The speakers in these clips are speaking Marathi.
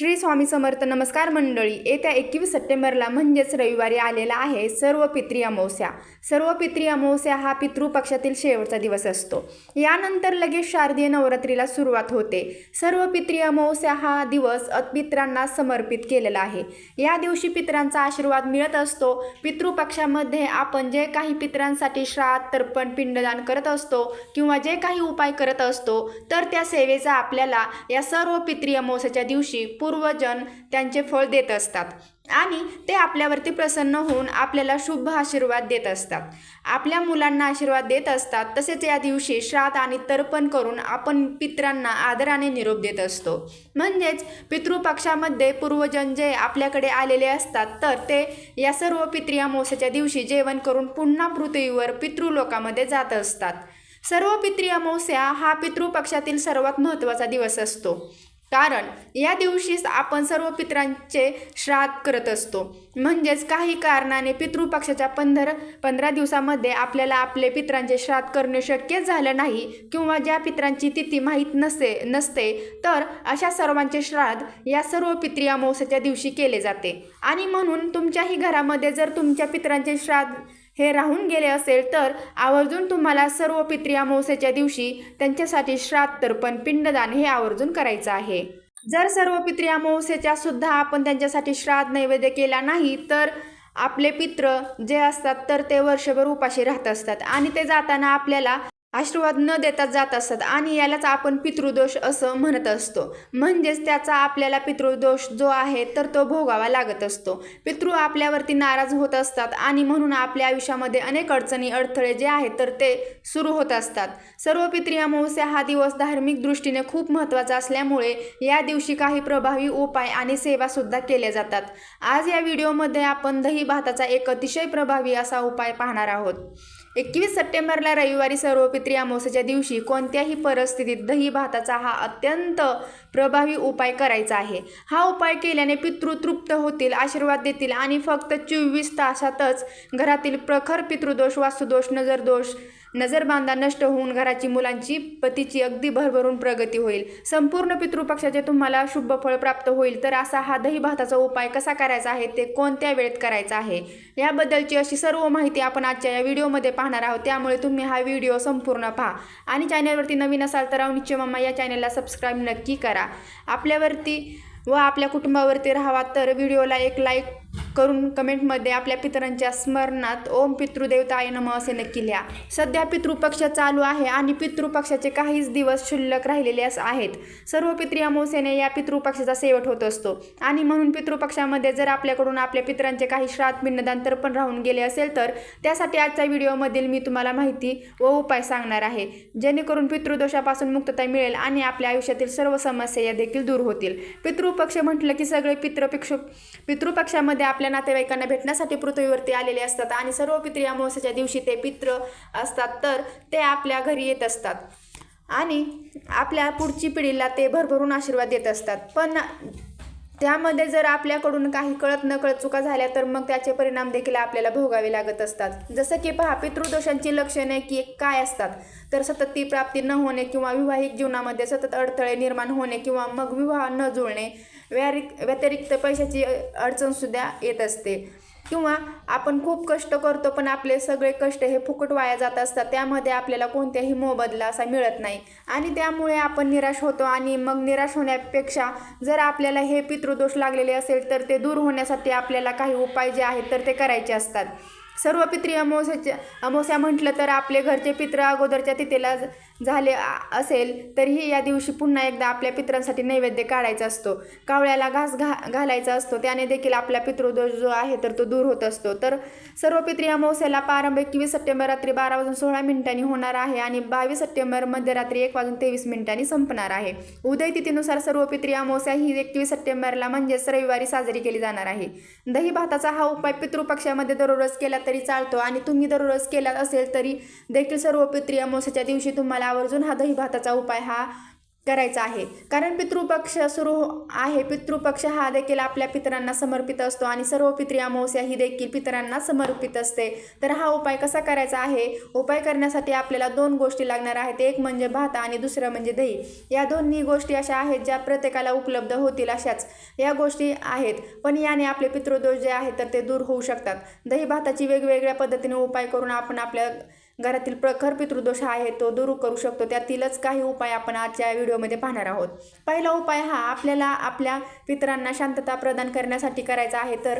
श्री स्वामी समर्थ नमस्कार मंडळी. येत्या एकवीस सप्टेंबरला म्हणजेच रविवारी आलेला आहे सर्व पित्री अमावस्या. सर्व पित्री अमावस्या हा पितृपक्षातील शेवटचा दिवस असतो. यानंतर लगेच शारदीय नवरात्रीला सुरुवात होते. सर्व पित्री अमावस्या हा दिवस पित्रांना पितरांना समर्पित केलेला आहे. या दिवशी पित्रांचा आशीर्वाद मिळत असतो. पितृपक्षामध्ये आपण जे काही पितरांसाठी श्राद्ध तर्पण पिंडदान करत असतो किंवा जे काही उपाय करत असतो तर त्या सेवेचा आपल्याला या सर्व पित्री अमावस्याच्या दिवशी पूर्वजन त्यांचे फळ देत असतात आणि ते आपल्यावरती प्रसन्न होऊन आपल्याला शुभ आशीर्वाद देत असतात. आपल्या मुलांना आशीर्वाद देत असतात तसेच या दिवशी श्राद्ध आणि तर्पण करून आपण पितरांना आदराने निरोप देत असतो. म्हणजेच पितृपक्षामध्ये पूर्वजन जे आपल्याकडे आलेले असतात तर ते या सर्व पित्री अमावस्याच्या दिवशी जेवण करून पुन्हा पृथ्वीवर पितृलोकामध्ये जात असतात. सर्व पित्री अमावस्या हा पितृपक्षातील सर्वात महत्त्वाचा दिवस असतो. कारण या दिवशीच आपण सर्व पितरांचे श्राद्ध करत असतो. म्हणजेच काही कारणाने पितृपक्षाच्या पंधरा पंधरा दिवसामध्ये आपल्याला आपले पितरांचे श्राद्ध करणे शक्य झालं नाही किंवा ज्या पितरांची तिथी माहीत नसे नसते तर अशा सर्वांचे श्राद्ध या सर्व पित्री अमावस्याच्या दिवशी केले जाते. आणि म्हणून तुमच्याही घरामध्ये जर तुमच्या पितरांचे श्राद्ध हे राहून गेले असेल तर आवर्जून तुम्हाला सर्व पित्री अमावस्याच्या दिवशी त्यांच्यासाठी श्राद्ध तर्पण पिंडदान हे आवर्जून करायचं आहे. जर सर्व पित्री अमावस्येच्या सुद्धा आपण त्यांच्यासाठी श्राद्ध नैवेद्य केला नाही तर आपले पित्र जे असतात तर ते वर्षभर उपाशी राहत असतात आणि ते जाताना आपल्याला आशीर्वाद न देता जात असतात आणि यालाच आपण पितृदोष असं म्हणत असतो. म्हणजेच त्याचा आपल्याला पितृदोष जो आहे तर तो भोगावा लागत असतो. पितृ आपल्यावरती नाराज होत असतात आणि म्हणून आपल्या आयुष्यामध्ये अनेक अडचणी अडथळे जे आहेत तर ते सुरू होत असतात. सर्व पित्री अमावस्या हा दिवस धार्मिक दृष्टीने खूप महत्त्वाचा असल्यामुळे या दिवशी काही प्रभावी उपाय आणि सेवासुद्धा केल्या जातात. आज या व्हिडिओमध्ये आपण दही भाताचा एक अतिशय प्रभावी असा उपाय पाहणार आहोत. एकवीस सप्टेंबरला रविवारी सर्वपित्री अमावस्याच्या दिवशी कोणत्याही परिस्थितीत दही भाताचा हा अत्यंत प्रभावी उपाय करायचा आहे. हा उपाय केल्याने पितृ तृप्त होतील आशीर्वाद देतील आणि फक्त चोवीस तासातच घरातील प्रखर पितृदोष वास्तुदोष नजरदोष नजरबांधा नष्ट होऊन घराची मुलांची पतीची अगदी भरभरून प्रगती होईल. संपूर्ण पितृपक्षाचे तुम्हाला शुभ फळ प्राप्त होईल. तर असा हा दही भाताचा उपाय कसा करायचा आहे? ते कोणत्या वेळेत करायचा आहे? याबद्दलची अशी सर्व माहिती आपण आजच्या या व्हिडिओमध्ये पाहणार आहोत. त्यामुळे तुम्ही हा व्हिडिओ संपूर्ण पहा. आणि चॅनलवरती नवीन असाल तर अवनिश्चय मम्मा या चॅनलला सबस्क्राईब नक्की करा. आपल्यावरती व आपल्या कुटुंबावरती राहावा तर व्हिडिओला एक लाईक करून कमेंटमध्ये आपल्या पितरांच्या स्मरणात ओम पितृदेवताय नम असे नक्की लिहा. सध्या पितृपक्ष चालू आहे आणि पितृपक्षाचे काहीच दिवस शिल्लक राहिलेले अस- आहेत. सर्व पित्री अमावस्येने या पितृपक्षाचा शेवट होत असतो. आणि म्हणून पितृपक्षामध्ये जर आपल्याकडून आपल्या पितरांचे काही श्राद्ध भिन्नदान तर्पण राहून गेले असेल तर त्यासाठी आजच्या व्हिडिओमधील मी तुम्हाला माहिती व उपाय सांगणार आहे. जेणेकरून पितृदोषापासून मुक्तता मिळेल आणि आपल्या आयुष्यातील सर्व समस्या या देखील दूर होतील. पितृपक्ष म्हटलं की सगळे पितृपक्ष पितृपक्षामध्ये आपल्या नातेवाईकांना भेटण्यासाठी पृथ्वीवरती आलेले असतात आणि सर्व पित्री अमावस्याच्या दिवशी ते पित्र असतात तर ते आपल्या घरी येत असतात. आणि आपल्या पुढची पिढीला ते भरभरून आशीर्वाद देत असतात. पण त्यामध्ये जर आपल्याकडून काही कळत नकळत चुका झाल्या तर मग त्याचे परिणाम देखील आपल्याला भोगावे लागत असतात. जसं की पहा पितृदोषांची लक्षणे की काय असतात? तर सतत ती प्राप्ती न होणे किंवा विवाहिक जीवनामध्ये सतत अडथळे निर्माण होणे किंवा मग विवाह न जुळणे व्यारिक व्यतिरिक्त पैशाची अडचणसुद्धा येत असते. किंवा आपण खूप कष्ट करतो पण आपले सगळे कष्ट हे फुकट वाया जात असतात. त्यामध्ये आपल्याला कोणत्याही मोबदला असा मिळत नाही. आणि त्यामुळे आपण निराश होतो आणि मग निराश होण्यापेक्षा जर आपल्याला हे पितृदोष लागलेले असेल तर ते दूर होण्यासाठी आपल्याला काही उपाय जे आहेत तर ते करायचे असतात. सर्व पित्री अमावस्याच्या अमावस्या म्हटलं तर आपले घरचे पित्र अगोदरच्या तिथेला झाले असेल तरीही या दिवशी पुन्हा एकदा आपल्या पित्रांसाठी नैवेद्य काढायचा असतो. कावळ्याला घास घा घालायचा असतो. त्याने देखील आपला पितृदोष जो आहे तर तो दूर होत असतो. तर सर्व पित्री अमावस्याला प्रारंभ एकवीस सप्टेंबर रात्री बारा वाजून सोळा मिनिटांनी होणार आहे आणि बावीस सप्टेंबर मध्यरात्री एक वाजून तेवीस मिनिटांनी संपणार आहे. उदय तिथीनुसार सर्व पित्री अमावस्या ही एकवीस सप्टेंबरला म्हणजेच रविवारी साजरी केली जाणार आहे. दही भाताचा हा उपाय पितृपक्षामध्ये दररोज केला तर तरी चालतो आणि तुम्ही दररोज केला असेल तरी देखील सर्व पित्रिया अमावस्याच्या दिवशी तुम्हाला आवर्जून हा दही भाताचा उपाय हा करायचा आहे. कारण पितृपक्ष सुरू आहे. पितृपक्ष हा देखील आपल्या पितरांना समर्पित असतो आणि सर्व पित्री अमावस्या ही देखील पितरांना समर्पित असते. तर हा उपाय कसा करायचा आहे? उपाय करण्यासाठी आपल्याला दोन गोष्टी लागणार आहेत. एक म्हणजे भात आणि दुसरं म्हणजे दही. या दोन्ही गोष्टी अशा आहेत ज्या प्रत्येकाला उपलब्ध होतील अशाच. या गोष्टी आहेत. पण याने आपले पितृदोष जे आहेत तर ते दूर होऊ शकतात. दही भाताची वेगवेगळ्या पद्धतीने उपाय करून आपण आपल्या घरातील प्रखर पितृदोष आहे तो दूर करू शकतो. त्यातीलच काही उपाय आपण आजच्या व्हिडिओमध्ये पाहणार आहोत. पहिला उपाय हा आपल्याला आपल्या पितरांना शांतता प्रदान करण्यासाठी करायचा आहे. तर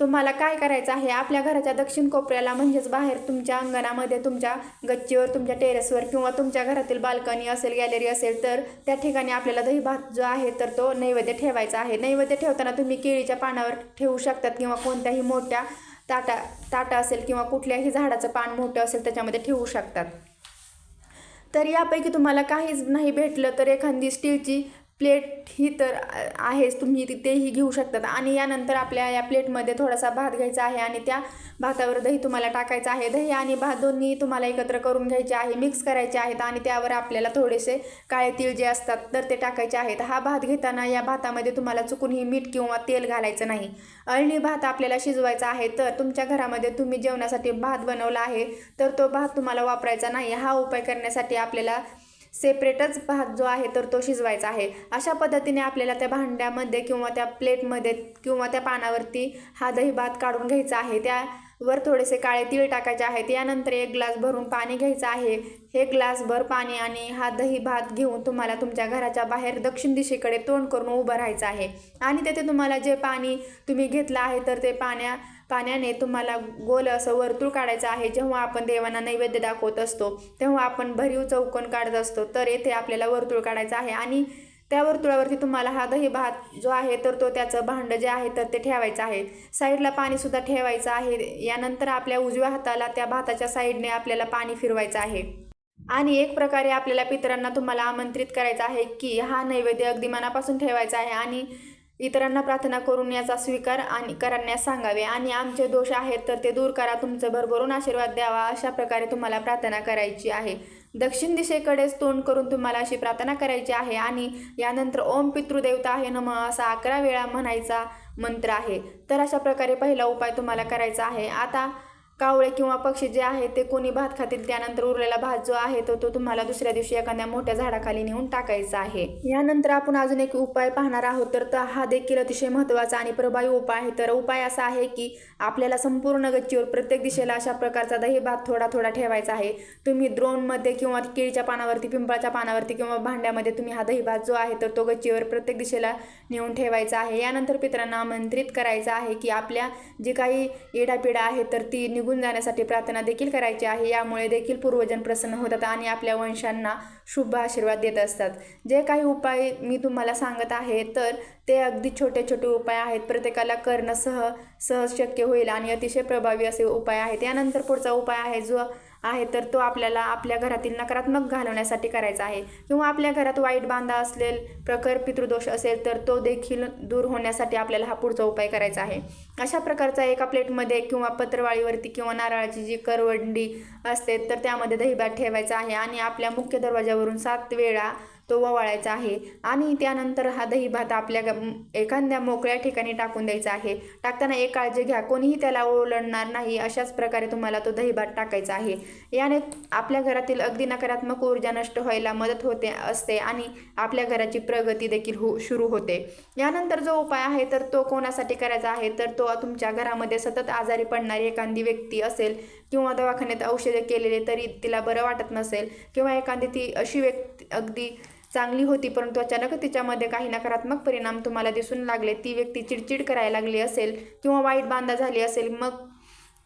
तुम्हाला काय करायचं आहे? आपल्या घराच्या दक्षिण कोपऱ्याला म्हणजेच बाहेर तुमच्या अंगणामध्ये तुमच्या गच्चीवर तुमच्या टेरेसवर किंवा तुमच्या घरातील बाल्कनी असेल गॅलरी असेल तर त्या ठिकाणी आपल्याला दही भात जो आहे तर तो नैवेद्य ठेवायचा आहे. नैवेद्य ठेवताना तुम्ही केळीच्या पानावर ठेवू शकतात किंवा कोणत्याही मोठ्या ताटा ताटा असेल किंवा कुठल्याही झाडाचं पान मोठं असेल त्याच्यामध्ये ठेवू शकतात. तर यापैकी तुम्हाला काहीच नाही भेटलं तर एखादी स्टीलची प्लेट ही तर आहेच तुम्ही तिथेही घेऊ शकतात. आणि यानंतर आपल्या या प्लेटमध्ये थोडासा भात घ्यायचा आहे आणि त्या भातावर दही तुम्हाला टाकायचं आहे. दही आणि भात दोन्ही तुम्हाला एकत्र करून घ्यायचे आहे मिक्स करायचे आहेत आणि त्यावर आपल्याला थोडेसे काळे तीळ जे असतात तर ते टाकायचे आहेत. हा भात घेताना या भातामध्ये तुम्हाला चुकूनही मीठ किंवा तेल घालायचं नाही. अळणी भात आपल्याला शिजवायचा आहे तर तुमच्या घरामध्ये तुम्ही जेवणासाठी भात बनवला आहे तर तो भात तुम्हाला वापरायचा नाही. हा उपाय करण्यासाठी आपल्याला सेपरेटच भात जो आहे तर तो शिजवायचा आहे. अशा पद्धतीने आपल्याला त्या भांड्यामध्ये किंवा त्या प्लेटमध्ये किंवा त्या पानावरती हा दही भात काढून घ्यायचा आहे. त्यावर थोडेसे काळे तीळ टाकायचे आहेत. यानंतर एक ग्लास भरून पाणी घ्यायचं आहे. हे ग्लासभर पाणी आणि हा दही भात घेऊन तुम्हाला तुमच्या घराच्या बाहेर दक्षिण दिशेकडे तोंड करून उभं राहायचं आहे. आणि तेथे तुम्हाला जे पाणी तुम्ही घेतलं आहे तर ते पाण्या पाण्याने तुम्हाला गोल असं वर्तुळ काढायचं आहे. जेव्हा आपण देवांना नैवेद्य दाखवत असतो तेव्हा आपण भरीव चौकोन काढत असतो. तर येथे आपल्याला वर्तुळ काढायचं आहे आणि त्या वर्तुळावरती तुम्हाला हा दही भात जो आहे तर तो त्याचं भांडं जे आहे तर ते ठेवायचं आहे. साईडला पाणीसुद्धा ठेवायचं आहे. यानंतर आपल्या उजव्या हाताला त्या भाताच्या साईडने आपल्याला पाणी फिरवायचं आहे. आणि एक प्रकारे आपल्याला पितरांना तुम्हाला आमंत्रित करायचं आहे की हा नैवेद्य अगदी मनापासून ठेवायचा आहे आणि इतरांना प्रार्थना करून याचा स्वीकार आणि करण्यास सांगावे. आणि आमचे दोष आहेत तर ते दूर करा. तुमचं भरभरून आशीर्वाद द्यावा. अशा प्रकारे तुम्हाला प्रार्थना करायची आहे. दक्षिण दिशेकडेच तोंड करून तुम्हाला अशी प्रार्थना करायची आहे. आणि यानंतर ओम पितृदेवता आहे नम असा अकरा वेळा म्हणायचा मंत्र आहे. तर अशा प्रकारे पहिला उपाय तुम्हाला करायचा आहे. आता कावळे किंवा पक्षी जे आहे ते कोणी भात खातील त्यानंतर उरलेला भात जो आहे तो तो तुम्हाला दुसऱ्या दिवशी एखाद्या मोठ्या झाडाखाली नेऊन टाकायचा आहे. यानंतर आपण अजून एक उपाय पाहणार आहोत तर हा देखील अतिशय महत्त्वाचा आणि प्रभावी उपाय आहे. तर उपाय असा आहे की आपल्याला संपूर्ण गच्चीवर प्रत्येक दिशेला अशा प्रकारचा दही भात थोडा थोडा ठेवायचा आहे. तुम्ही द्रोणमध्ये किंवा केळीच्या पानावरती पिंपळाच्या पानावरती किंवा भांड्यामध्ये तुम्ही हा दही भात जो आहे तर तो गच्चीवर प्रत्येक दिशेला नेऊन ठेवायचा आहे. यानंतर पित्रांना आमंत्रित करायचं आहे की आपल्या जी काही येडापिडा आहे तर ती निघून जाण्यासाठी प्रार्थना देखील करायची आहे. यामुळे देखील पूर्वजन प्रसन्न होतात आणि आपल्या वंशांना शुभ आशीर्वाद देत असतात. जे काही उपाय मी तुम्हाला सांगत आहे तर ते अगदी छोटे छोटे उपाय आहेत. प्रत्येकाला करणं सह सहज शक्य होईल आणि अतिशय प्रभावी असे उपाय आहेत. यानंतर पुढचा उपाय आहे जो आहे तर तो आपल्याला आपल्या घरातील नकारात्मक घालवण्यासाठी करायचा आहे. किंवा आपल्या घरात वाईट बांधा असेल प्रखर पितृदोष असेल तर तो देखील दूर होण्यासाठी आपल्याला हा पुढचा उपाय करायचा आहे. अशा प्रकारचा एका प्लेटमध्ये किंवा पत्रवाळीवरती किंवा नारळाची जी करवंडी असते तर त्यामध्ये दहीभात ठेवायचा आहे. आणि आपल्या मुख्य दरवाजावरून सात वेळा तो ववाळायचा आहे आणि त्यानंतर हा दही भात आपल्या एखाद्या मोकळ्या ठिकाणी टाकून द्यायचा आहे. टाकताना एक काळजी घ्या कोणीही त्याला ओलडणार नाही अशाच प्रकारे तुम्हाला तो दही भात टाकायचा आहे. याने आपल्या घरातील अगदी नकारात्मक ऊर्जा नष्ट व्हायला मदत होते असते आणि आपल्या घराची प्रगती देखील हो सुरू होते. यानंतर जो उपाय आहे तर तो कोणासाठी करायचा आहे तर तो तुमच्या घरामध्ये सतत आजारी पडणारी एखादी व्यक्ती असेल किंवा दवाखान्यात औषधे केलेले तरी तिला बरं वाटत नसेल किंवा एखादी ती अशी व्यक्ती अगदी चांगली होती परंतु अचानक तिच्यामध्ये काही नकारात्मक परिणाम तुम्हाला दिसून लागले. ती व्यक्ती चिडचिड करायला लागली असेल किंवा वाईट बांधा झाली असेल मग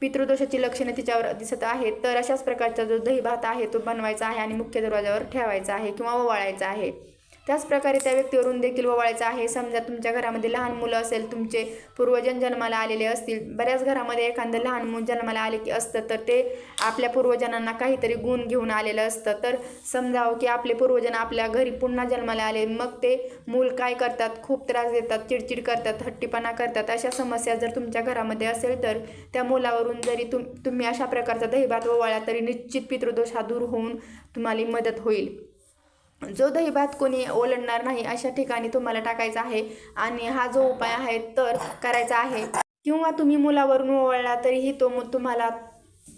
पितृदोषाची लक्षणे तिच्यावर दिसत आहेत. तर अशाच प्रकारचा जो दही भात आहे तो बनवायचा आहे आणि मुख्य दरवाजावर ठेवायचा आहे किंवा ओवाळायचा आहे. त्याचप्रकारे त्या व्यक्तीवरून देखील ओवाळायचं आहे. समजा तुमच्या घरामध्ये लहान मुलं असेल तुमचे पूर्वजन जन्माला आलेले असतील. बऱ्याच घरामध्ये एखादं लहान मुल जन्माला आले की असतं तर ते आपल्या पूर्वजांना काहीतरी गुण घेऊन आलेलं असतं. तर समजावं की आपले पूर्वजन आपल्या घरी पुन्हा जन्माला आले मग ते मूल काय करतात? खूप त्रास देतात चिडचिड करतात हट्टीपणा करतात. अशा समस्या जर तुमच्या घरामध्ये असेल तर त्या मुलावरून जरी तुम तुम्ही अशा प्रकारचा दहीभात ओवाळा तरी निश्चित पितृदोष हा दूर होऊन तुम्हाला मदत होईल. जो दही भात कोणी ओलडणार नाही अशा ठिकाणी तुम्हाला टाकायचा आहे. आणि हा जो उपाय आहे तर करायचा आहे. किंवा तुम्ही मुलावरून ओवळला तरीही तो तुम्हाला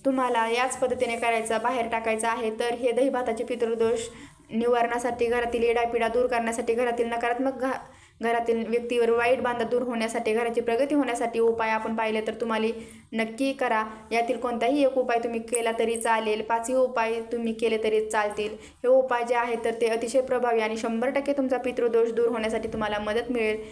तुम्हाला याच पद्धतीने करायचा बाहेर टाकायचा आहे. तर हे दही भाताचे पितृदोष निवारणासाठी घरातील येडापिडा दूर करण्यासाठी घरातील नकारात्मक घा घरातील व्यक्तीवर वाईट बांधा दूर होण्यासाठी घराची प्रगती होण्यासाठी उपाय आपण पाहिले तर तुम्हाला नक्की करा. यातील कोणताही एक उपाय तुम्ही केला तरी चालेल. पाचही उपाय तुम्ही केले तरी चालतील. हे उपाय जे आहेत तर ते अतिशय प्रभावी आणि शंभर टक्के तुमचा पितृदोष दूर होण्यासाठी तुम्हाला मदत मिळेल.